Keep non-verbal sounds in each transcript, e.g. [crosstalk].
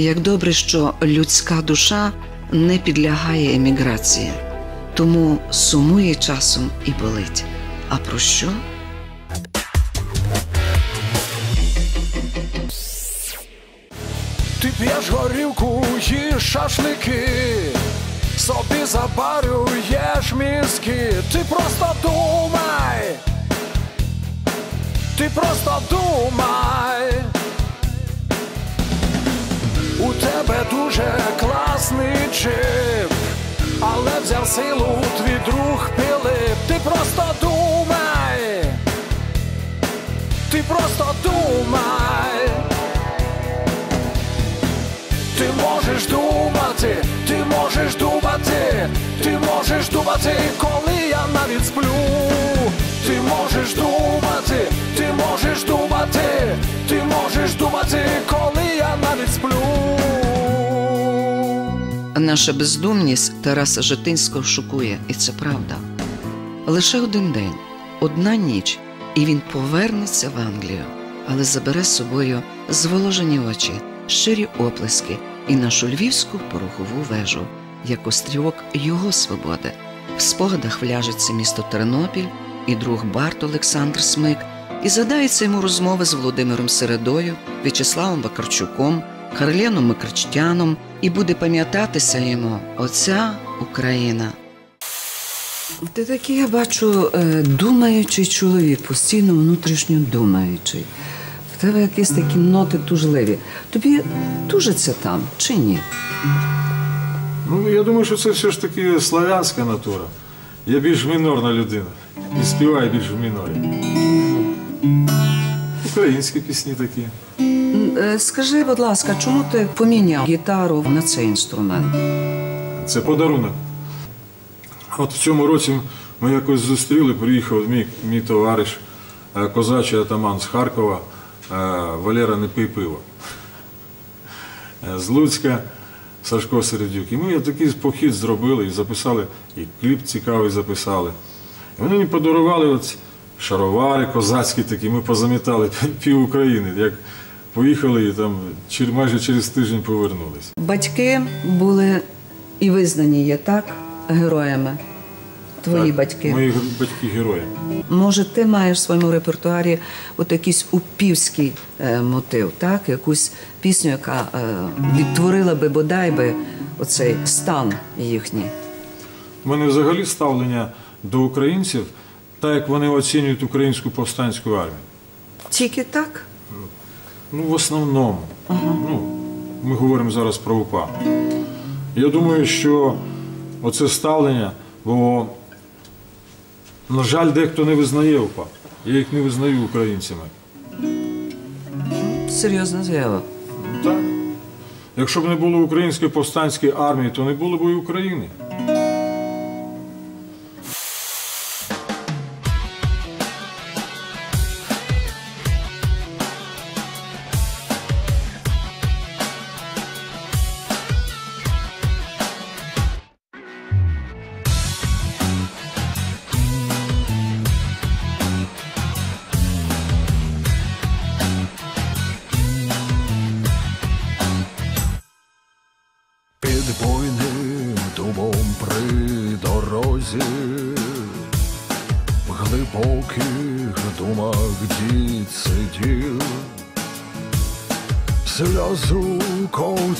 Як добре, що людська душа не підлягає еміграції, тому сумує часом і болить. А про що? Ти п'єш горілку, їш шашлики, собі запарюєш мізки, ти просто думай, ти просто думай. Джип, але взяв силу твій друг Пилип. Ти просто думай, ти просто думай. Ти можеш думати, ти можеш думати, ти можеш думати, коли я навіть сплю. Ти можеш думати, ти можеш думати, ти можеш думати, коли я навіть сплю. Наша бездумність Тараса Житинського шокує, і це правда. Лише один день, одна ніч, і він повернеться в Англію, але забере з собою зволожені очі, щирі оплески і нашу львівську порохову вежу, як острівок його свободи. В спогадах вляжеться місто Тернопіль і друг Барт Олександр Смик, і задається йому розмови з Володимиром Середою, В'ячеславом Вакарчуком, Харленом Микричтяном, і буде пам'ятатися йому оця Україна. Ти такий, я бачу, е, думаючий чоловік, постійно внутрішньо думаючий. В тебе якісь такі ноти тужливі. Тобі тужиться там чи ні? Ну, я думаю, що це все ж таки славянська натура. Я більш мінорна людина. І співаю більш в мінорі. Українські пісні такі. Е, Скажи, будь ласка, чому ти поміняв гітару на цей інструмент? Це подарунок. От в цьому році ми якось зустріли, приїхав мій, мій товариш, е, козачий атаман з Харкова, е, Валера не пий пиво. З Луцька Сашко Середюк. І ми такий похід зробили і записали, і кліп цікавий записали. І вони мені подарували шаровари козацькі такі, ми позамітали [laughs] пів України. Як поїхали і там майже через тиждень повернулись. Батьки були і визнані є так героями. Твої Так, батьки. Мої батьки герої. Може, ти маєш в своєму репертуарі от якийсь упівський е, мотив, так? Якусь пісню, яка е, відтворила би бодай би оцей стан їхній. У мене взагалі ставлення до українців, так як вони оцінюють українську повстанську армію. Тільки так? Ну, в основному. Ну, ми говоримо зараз про УПА. Я думаю, що оце ставлення, бо, на жаль, дехто не визнає УПА. Я їх не визнаю українцями. Серйозна заява. Ну, Так. Якщо б не було української повстанської армії, то не було б і України.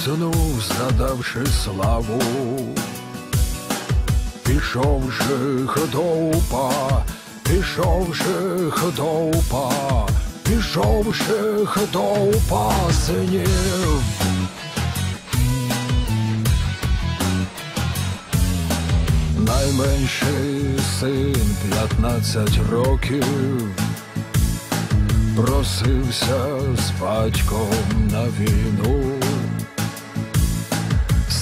Ковтнув, згадавши славу, пішов же ходовпа, пішов же ходовпа, пішов же ходовпа синів. Найменший син 15 років просився з батьком на війну.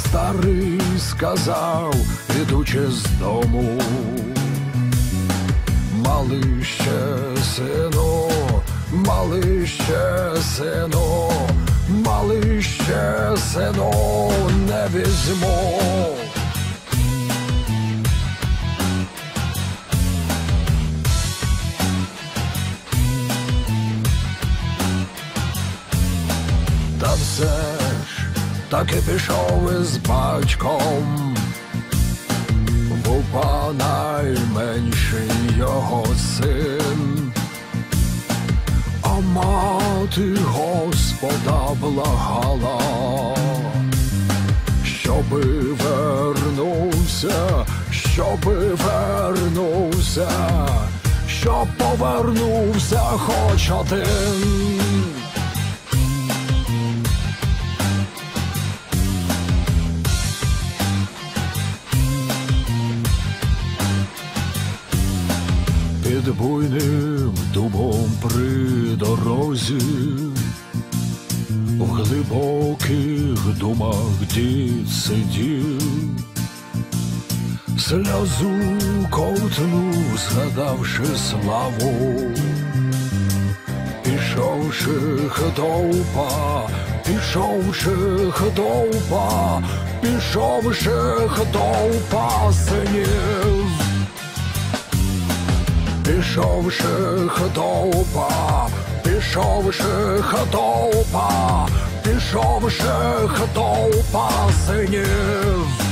Старий сказав, ідучи з дому, малий ще сину, малий ще сину, малий ще сину, не візьму. Та все так і пішов із батьком. Вупа найменший його син, а мати Господа благала, щоби вернувся, щоби вернувся, щоб повернувся хоч один. Буйним дубом при дорозі, в глибоких думах дід сидів, сльозу ковтнув, згадавши славу, пішовши хтовпа, пішовши хтовпа, пішовши хтовпа синів. Пішовши хтовпа, пішовши хтовпа, пішовши хтовпа синів.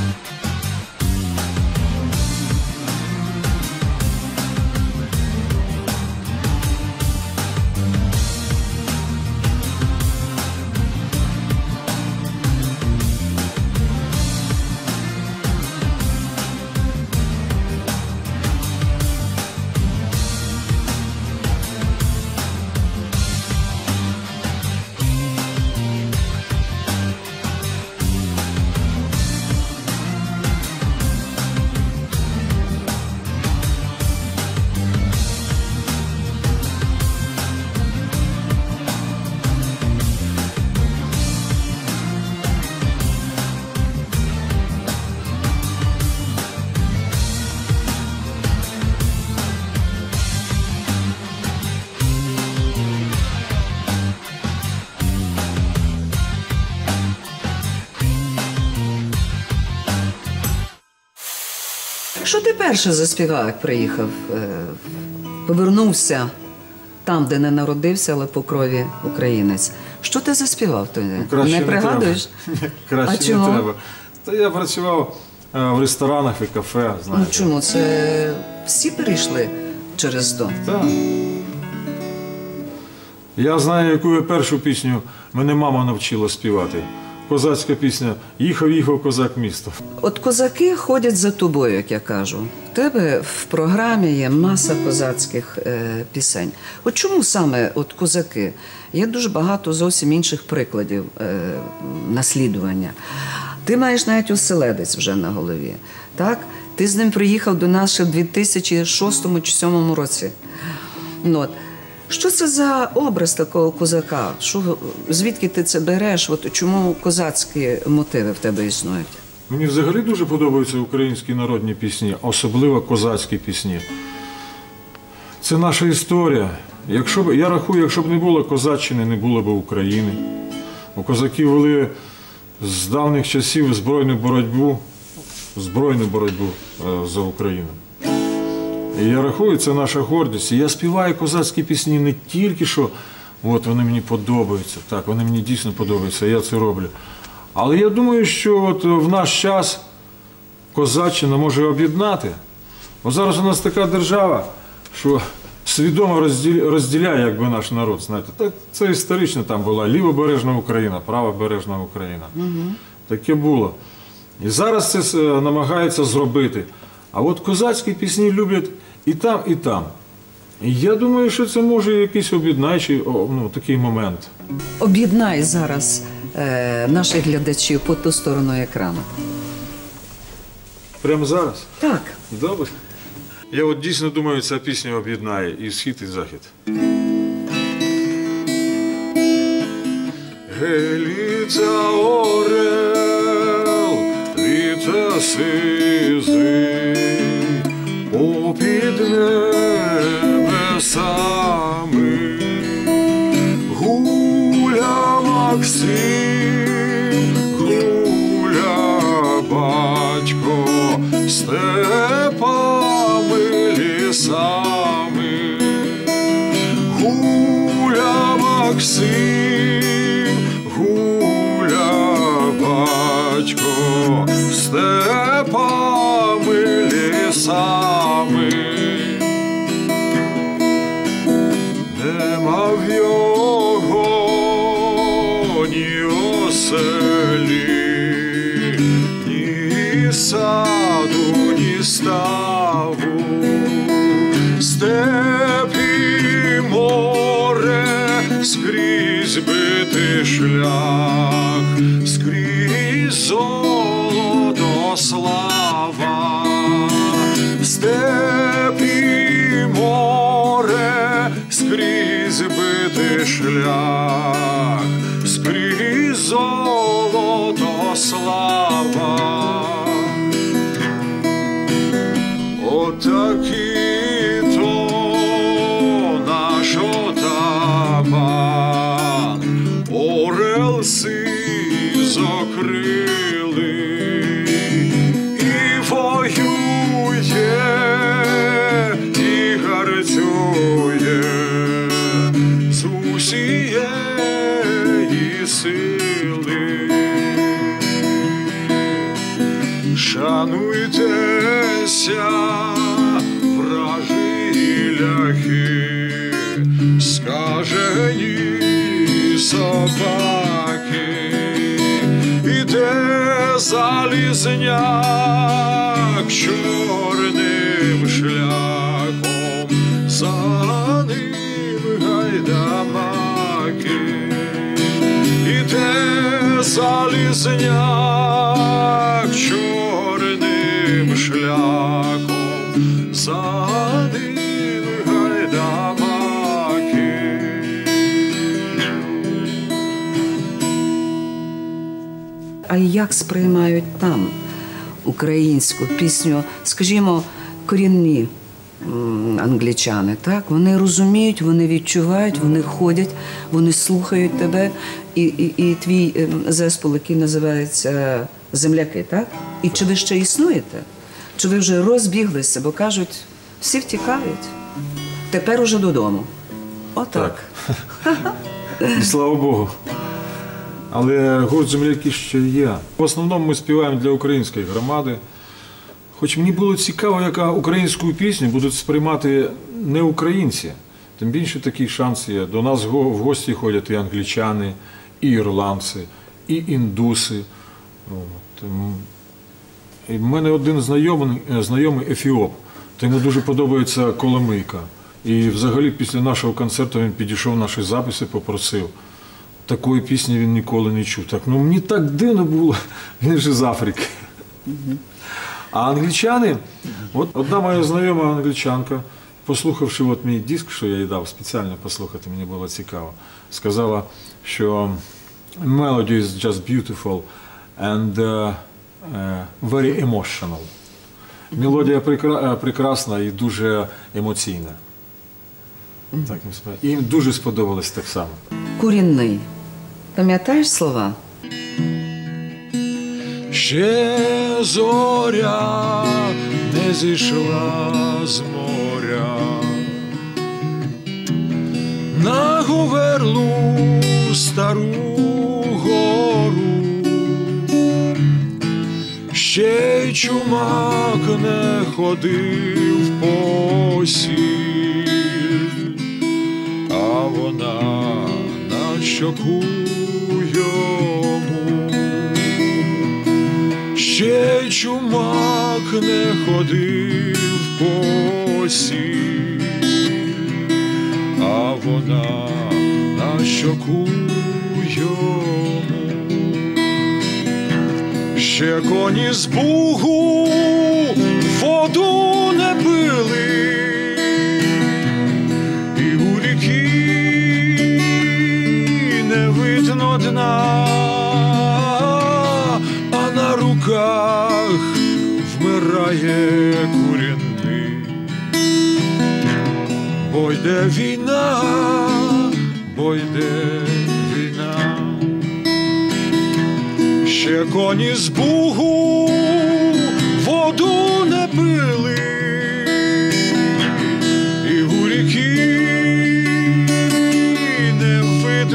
Що ти перше заспівав, як приїхав? Е, Повернувся там, де не народився, але по крові українець. Що ти заспівав тоді? Краще не пригадуєш? треба. [laughs] Краще а чому? не треба. Та я працював е, в ресторанах і кафе, Ну чому? Це всі перейшли через то. Так. Я знаю, яку я першу пісню мене мама навчила співати. Козацька пісня Їхав, їхав козак місто. От козаки ходять за тобою, як я кажу. В тебе в програмі є маса козацьких е, пісень. От чому саме от козаки? Є дуже багато зовсім інших прикладів е, наслідування. Ти маєш навіть оселедець вже на голові. Так? Ти з ним приїхав до нас ще в 2006 чи 2007 році. Ну, от. Що це за образ такого козака? Що, звідки ти це береш? От чому козацькі мотиви в тебе існують? Мені взагалі дуже подобаються українські народні пісні, особливо козацькі пісні. Це наша історія. Якщо б, я рахую, якщо б не було козаччини, не було б України. У козаків вели з давніх часів збройну боротьбу, збройну боротьбу е, за Україну. Я рахую, це наша гордість. І я співаю козацькі пісні не тільки що от вони мені подобаються, так, вони мені дійсно подобаються, я це роблю. Але я думаю, що от в наш час козаччина може об'єднати. Бо зараз у нас така держава, що свідомо розділяє якби наш народ. Знаєте, Так, це історично там була лівобережна Україна, правобережна Україна. Таке було. І зараз це намагаються зробити. А от козацькі пісні люблять і там, і там. Я думаю, що це може якийсь об'єднаючий ну, такий момент. Об'єднай зараз е, наших глядачів по ту сторону екрану. Прямо зараз. Так. Добре. Я от дійсно думаю, ця пісня об'єднає і схід, і захід. Геліця орел, літа сизий, попід небесами, гуля Максим, 是啊 Шануйтеся, вражі ляхи, скажені собаки, іде залізняк чорним шляхом, за ним гайдамаки. Іде залізняк А як сприймають там українську пісню, скажімо, корінні англічани, так? Вони розуміють, вони відчувають, вони ходять, вони слухають тебе. І, і, і твій ем, зеспол, який називається Земляки, так? І чи ви ще існуєте? Чи ви вже розбіглися, бо кажуть, всі втікають. Тепер уже додому. Отак. І [laughs] слава Богу. Але гурт земляки ще є. В основному ми співаємо для української громади. Хоч мені було цікаво, яка українську пісню будуть сприймати не українці. Тим більше такий шанс є. До нас в гості ходять і англічани, і ірландці, і індуси. В мене один знайомий, е, знайомий ефіоп. То йому дуже подобається Коломийка. І взагалі після нашого концерту він підійшов наші записи, попросив. Такої пісні він ніколи не чув. Так, ну мені так дивно було, [laughs] він же з Африки. А англічани, от одна моя знайома англічанка, послухавши от мій диск, що я їй дав спеціально послухати, мені було цікаво, сказала, що melody is just beautiful and uh, very emotional. Мелодія е, прекрасна і дуже емоційна. Так, їм дуже сподобалось так само. Корінний. Пам'ятаєш слова? Ще зоря не зійшла з моря, на говерлу стару гору, ще й чумак не ходив по сіль, а вона на щоку йому ще чумак не ходив по сіль, а вона на щоку йому. Ще коні з бугу воду не пили, видно а на руках вмирає курінний. Бо йде війна, бо йде війна. Ще коні з бугу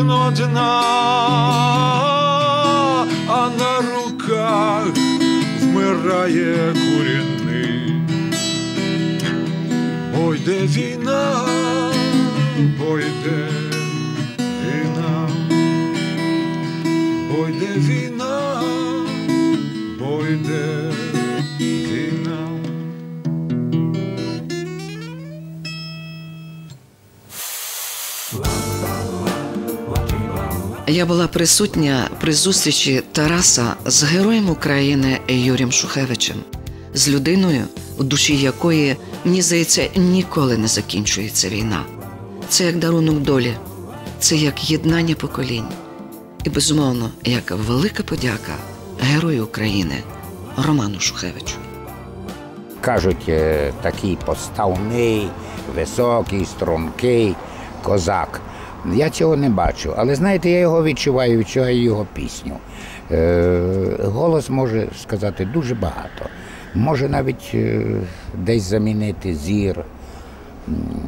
видно дна, а на руках вмирає курінний. йде війна, бо йде війна, бо йде війна, йде війна. Я була присутня при зустрічі Тараса з героєм України Юрієм Шухевичем, з людиною, у душі якої, мені здається, ніколи не закінчується війна. Це як дарунок долі, це як єднання поколінь. І, безумовно, як велика подяка герою України Роману Шухевичу. Кажуть, е, такий поставний, високий, стрункий козак. Я цього не бачу, але знаєте, я його відчуваю, відчуваю його пісню. Е, голос може сказати дуже багато. Може навіть е, десь замінити зір,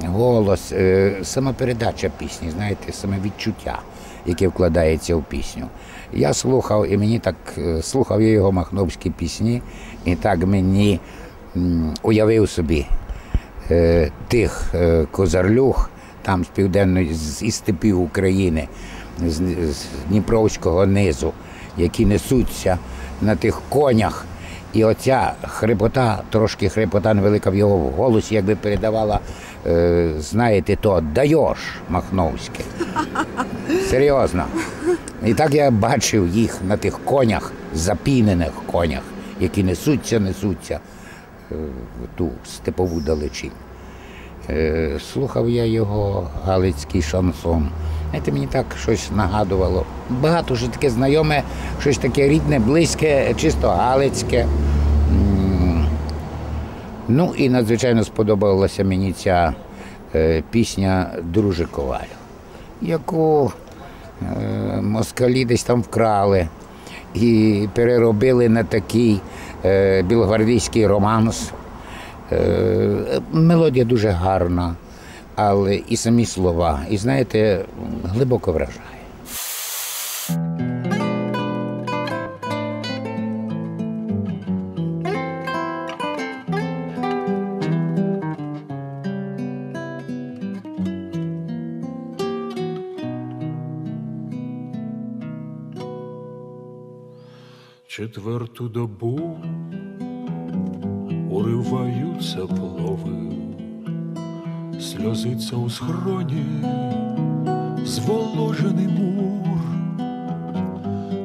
голос, е, сама передача пісні, знаєте, саме відчуття, яке вкладається в пісню. Я слухав, і мені так слухав я його махновські пісні, і так мені уявив собі тих козарлюг там з південної з із степів України, з, з Дніпровського низу, які несуться на тих конях. І оця хрипота, трошки хрипота невелика в його голосі, якби передавала, е, знаєте, то даєш Махновське. Серйозно. І так я бачив їх на тих конях, запінених конях, які несуться, несуться е, в ту степову далечінь. Е, Слухав я його галицький шансон. Знаєте, мені так щось нагадувало. Багато що таке знайоме, щось таке рідне, близьке, чисто галицьке. Ну і надзвичайно сподобалася мені ця е, пісня Друже Ковалю, яку е, москалі десь там вкрали і переробили на такий білогвардійський романс. Е, Мелодія дуже гарна, але і самі слова, і знаєте, глибоко вражає. Четверту добу уриваються плови, сльозиться у схроні зволожений мур,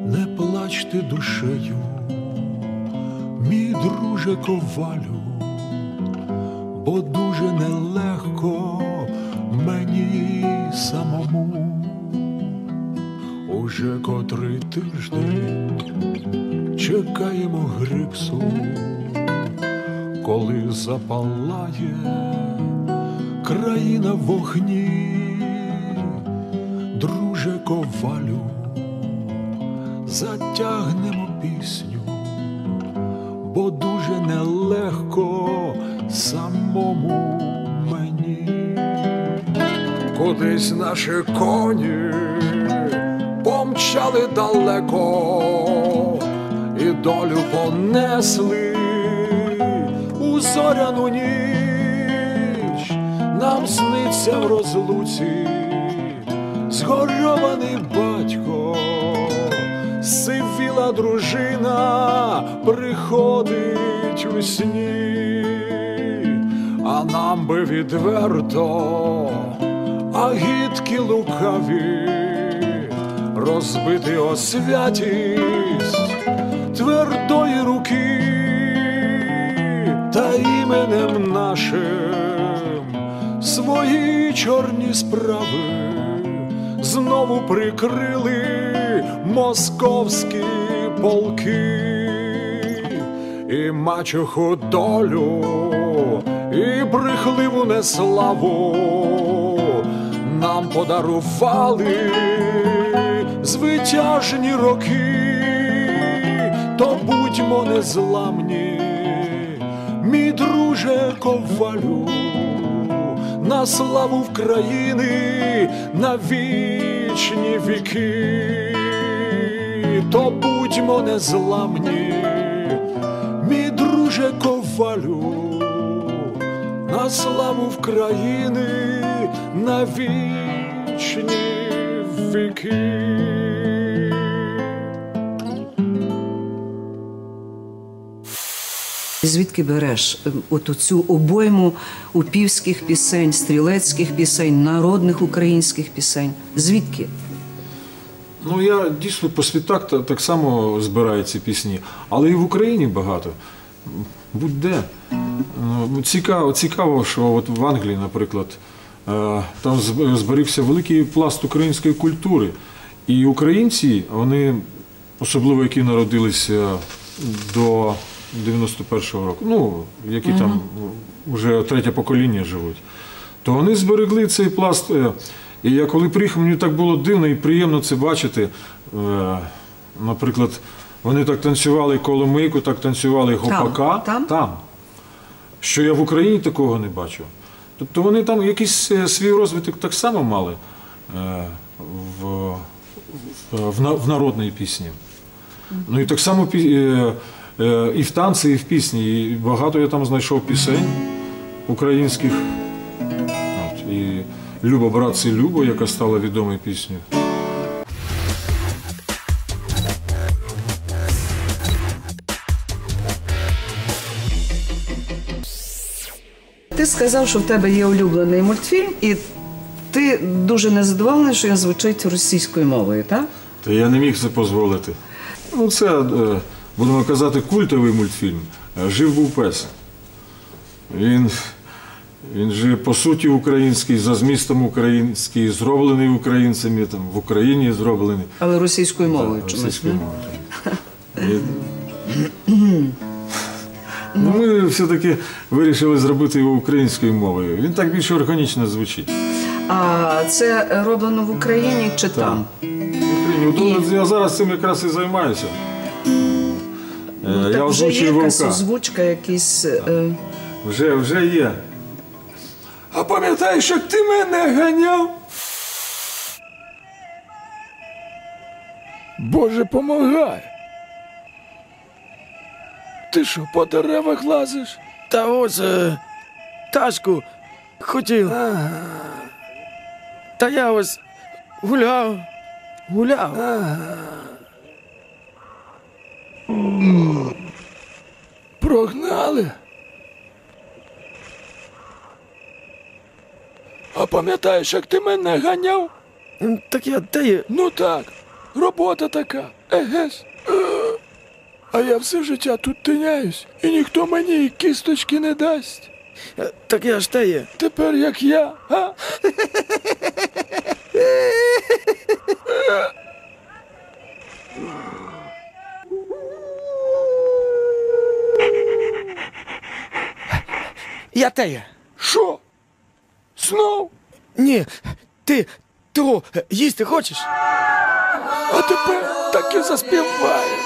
не плачте душею, мій друже ковалю, бо дуже нелегко мені самому. Уже котрий тиждень чекаємо грипсу, коли запалає країна вогні, друже ковалю, затягнемо пісню, бо дуже нелегко самому мені. Кудись наші коні помчали далеко і долю понесли зоряну ніч, нам сниться в розлуці згорьований батько, сивіла дружина приходить у сні, а нам би відверто, а гідки лукаві розбити о святість твердої руки та іменем нашим свої чорні справи. Знову прикрили московські полки і мачуху долю, і брехливу неславу нам подарували звитяжні роки, то будьмо незламні, мій друже ковалю, на славу в на вічні віки, то будьмо незламні, мій друже ковалю, на славу України, на вічні віки. Звідки береш е, от цю обойму упівських пісень, стрілецьких пісень, народних українських пісень? Звідки? Ну, я дійсно по світах та- так само збираю ці пісні, але і в Україні багато. Будь-де. Ну, Цікаво, цікаво, що от в Англії, наприклад, е, там зб- зберігся великий пласт української культури. І українці, вони, особливо які народилися до 91-го року, ну, які там вже третє покоління живуть, то вони зберегли цей пласт. е, І я коли приїхав, мені так було дивно і приємно це бачити. Е, Наприклад, вони так танцювали коломийку, так танцювали гопака Там? Що я в Україні такого не бачу. Тобто вони там якийсь е, свій розвиток так само мали в, в, в народній пісні. Ну і так само і в танці, і в пісні. І багато я там знайшов пісень українських. От, і Люба, братці, Любо, яка стала відомою піснею. Ти сказав, що в тебе є улюблений мультфільм, і ти дуже незадоволений, що він звучить російською мовою, так? Та я не міг це дозволити. Ну, це, е, будемо казати, культовий мультфільм. Е, Жив був пес. Він, він же по суті український, за змістом український, зроблений українцями, там, в Україні зроблений. Але російською мовою чомусь. Російською мовою. Ну, ми все-таки вирішили зробити його українською мовою. Він так більш органічно звучить. А це роблено в Україні чи там? В Україні. От Я зараз цим якраз і займаюся. Е, Ну, Я озвучую якась вовка. озвучка, якісь. е, Вже, вже є. А пам'ятаєш, як ти мене ганяв? Боже, помагай. Ти що, по деревах лазиш? Та ось е, тачку хотів. Та я ось гуляв, гуляв. Прогнали. А пам'ятаєш, як ти мене ганяв? Так я де є? Ну так, робота така. Егес. А я все життя тут тиняюсь, і ніхто мені і кісточки не дасть. Е, Так я ж те є. Тепер як я, а? Я те є. Що? Знов? Ні, ти того е, їсти хочеш? А тепер так і заспіває.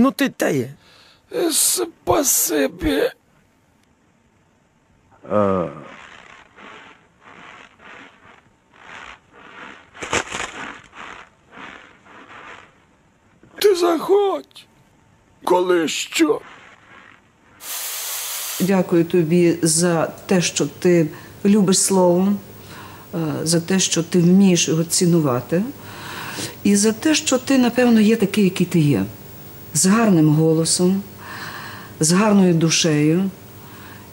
Ну ти те є. Спасибі. Ти заходь. Коли що? Дякую тобі за те, що ти любиш слово, е, за те, що ти вмієш його цінувати, і за те, що ти, напевно, є такий, який ти є, з гарним голосом, з гарною душею,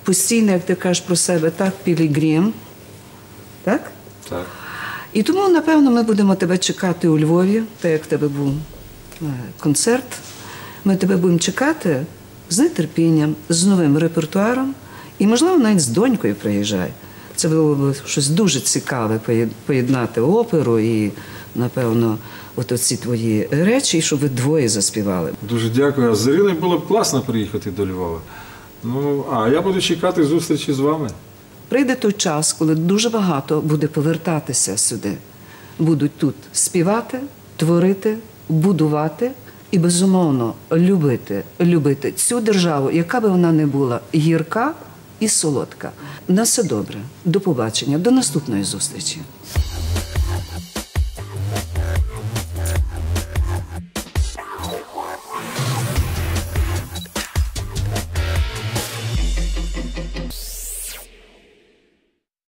постійно, як ти кажеш про себе, так, пілігрім. Так? Так. І тому, напевно, ми будемо тебе чекати у Львові, так як в тебе був е, концерт. Ми тебе будемо чекати з нетерпінням, з новим репертуаром, і, можливо, навіть з донькою приїжджай. Це було б щось дуже цікаве поєднати оперу і, напевно, от оці твої речі, і щоб ви двоє заспівали. Дуже дякую. А з Іриною було б класно приїхати до Львова. Ну, а я буду чекати зустрічі з вами. Прийде той час, коли дуже багато буде повертатися сюди. Будуть тут співати, творити, будувати і, безумовно, любити, любити цю державу, яка би вона не була, гірка і солодка. На все добре. До побачення, до наступної зустрічі.